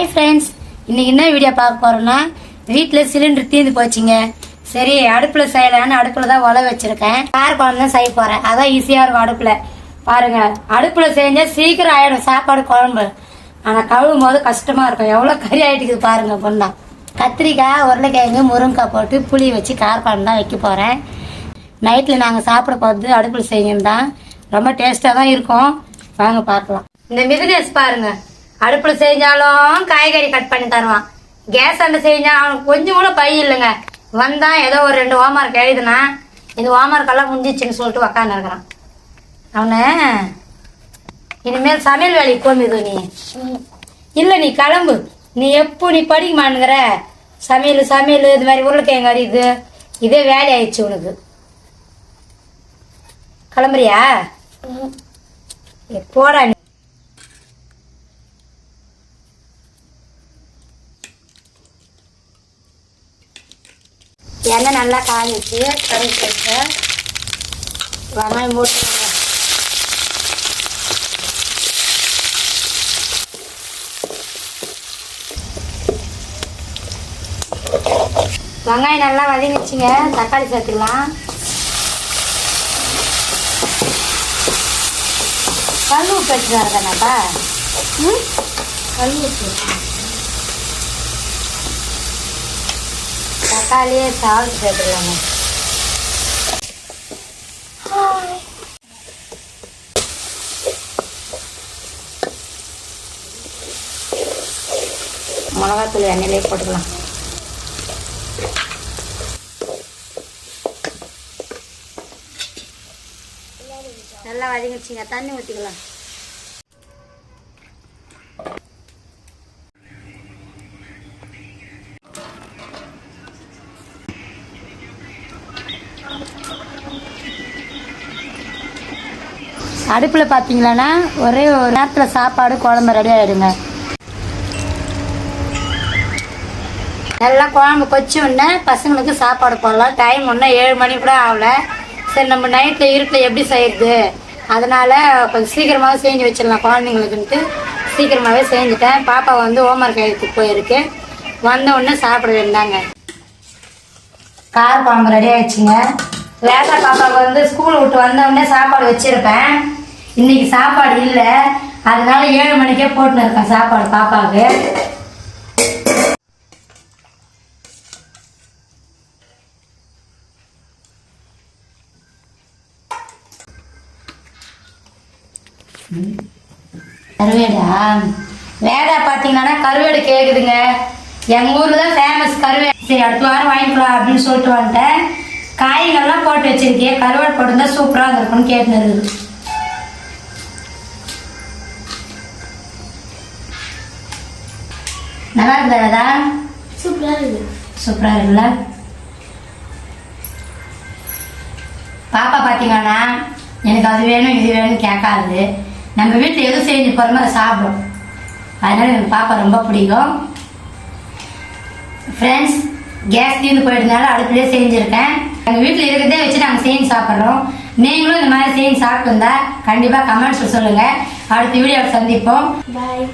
Hi friends இன்னைக்கு என்ன video பார்க்க போறோம்னா வீட்டில் சிலிண்டர் தீர்ந்து போச்சுங்க. சரி அடுப்பில் செய்யலான்னு அடுப்பில் தான் உழ வச்சிருக்கேன். கார குழம்பு தான் செய்ய போகிறேன் அதான் ஈஸியாக இருக்கும் அடுப்பில். பாருங்க அடுப்பில் செஞ்சால் சீக்கிரம் ஆயிடும் சாப்பாடு குழம்பு. ஆனால் கழுவும் போது கஷ்டமாக இருக்கும். எவ்வளோ கறி ஆயிட்டுக்குது பாருங்க பொண்ணா. கத்திரிக்காய் உருளைக்கிழங்கு முருங்கைக்காய் போட்டு புளி வச்சு கார குழம்பு தான் வைக்க போகிறேன் நைட்டில் நாங்கள் சாப்பிட போகிறது அடுப்பில் செய்யணும் தான் ரொம்ப டேஸ்ட்டாக தான் இருக்கும். வாங்க பார்க்கலாம். இந்த மிதுனேஸ் பாருங்க. அடுப்பில் செஞ்சாலும் காய்கறி கட் பண்ணி தருவான். கேஸ் அண்டை செஞ்சா அவனுக்கு கொஞ்சம் கூட பை இல்லைங்க. வந்தான் ஏதோ ஒரு ரெண்டு ஹோம்ஒர்க் எழுதுனா இது ஹோம்ஒர்க் எல்லாம் முடிஞ்சிச்சுன்னு சொல்லிட்டு உக்காந்து இருக்கிறான். அவனை இனிமேல் சமையல் வேலைக்கு போமிது நீ. இல்லை நீ கிளம்பு. நீ எப்போ நீ படிக்க மாட்டேங்கிற? சமையல் சமையல் இது மாதிரி உருளைக்கிழங்கு கறி இது வேலை ஆயிடுச்சு உனக்கு. கிளம்புறியா? போடா நீ. எண்ணெய் நல்லா காஞ்சிச்சு. கடுகு போட்டு வெங்காயம் போட்டு வெங்காயம் நல்லா வதங்கிச்சுங்க தக்காளி சேர்த்துக்கலாம். கல் உப்பு எடுத்து வரதானாப்பா ம்? கல் உப்பு. தக்காளியே சால்ட் சேர்த்துக்கலாங்க மிளகாத்தூள் எண்ணெயிலே போட்டுக்கலாம். நல்லா வதங்கிடுச்சிங்க. தண்ணி ஊற்றிக்கலாம் அடுப்பில் பார்த்தீங்களான்னா ஒரே ஒரு நேரத்தில் சாப்பாடு குழம்பு ரெடி ஆகிடுங்க நல்லா குழம்பு கொச்சி உடனே பசங்களுக்கு சாப்பாடு போடலாம். டைம் ஒன்றா ஏழு மணி கூட ஆகல. சரி நம்ம நைட்டில் இருட்டில் எப்படி செய்யறது? அதனால கொஞ்சம் சீக்கிரமாகவே செஞ்சு வச்சிடலாம் குழந்தைங்களுக்குன்ட்டு. சீக்கிரமாகவே செஞ்சுட்டேன். பாப்பா வந்து ஹோம்ஒர்க் எழுத்துக்கு போயிருக்கு. வந்த உடனே சாப்பிட வேண்டாங்க. கார குழம்பு ரெடி ஆயிடுச்சுங்க. லேசா பாப்பாவுக்கு வந்து ஸ்கூல் விட்டு வந்த சாப்பாடு வச்சிருப்பேன். இன்னைக்கு சாப்பாடு இல்லை. அதனால ஏழு மணிக்கே போட்டுன்னு இருக்கேன் சாப்பாடு பாப்பாவுக்கு. கருவேடா. வேடா பார்த்தீங்கன்னா கருவேடு கேட்குதுங்க எங்கள் ஊரில் தான் ஃபேமஸ் கருவேடு சரி அடுத்த வாரம் வாங்கிக்கலாம் அப்படின்னு சொல்லிட்டு வந்துட்டேன். காய்கள்லாம் போட்டு வச்சிருக்கேன். கருவேடு போட்டிருந்தா சூப்பராக இருந்திருக்கும்னு கேட்டுன்னு இருக்குது நல்லா இருக்குதா வேதா? சூப்பரா இருக்குது. சூப்பராக இருக்குல்ல? பாப்பா பார்த்தீங்கன்னா எனக்கு அது வேணும் இது வேணும்னு கேட்காது. நம்ம வீட்டில் எது செஞ்சு போகிறோமோ அதை சாப்பிடும். அதனால எனக்கு பாப்பா ரொம்ப பிடிக்கும். ஃப்ரெண்ட்ஸ் கேஸ் தீர்ந்து போயிட்டதுனால அடுப்புலேயே செஞ்சுருக்கேன். எங்கள் வீட்டில் இருக்கிறதே வச்சு நாங்கள் செஞ்சு சாப்பிட்றோம். நீங்களும் இந்த மாதிரி செஞ்சு சாப்பிட்டு இருந்தா கண்டிப்பாக கமெண்ட்ஸில் சொல்லுங்கள் அடுத்த வீடியோவில் சந்திப்போம். பாய்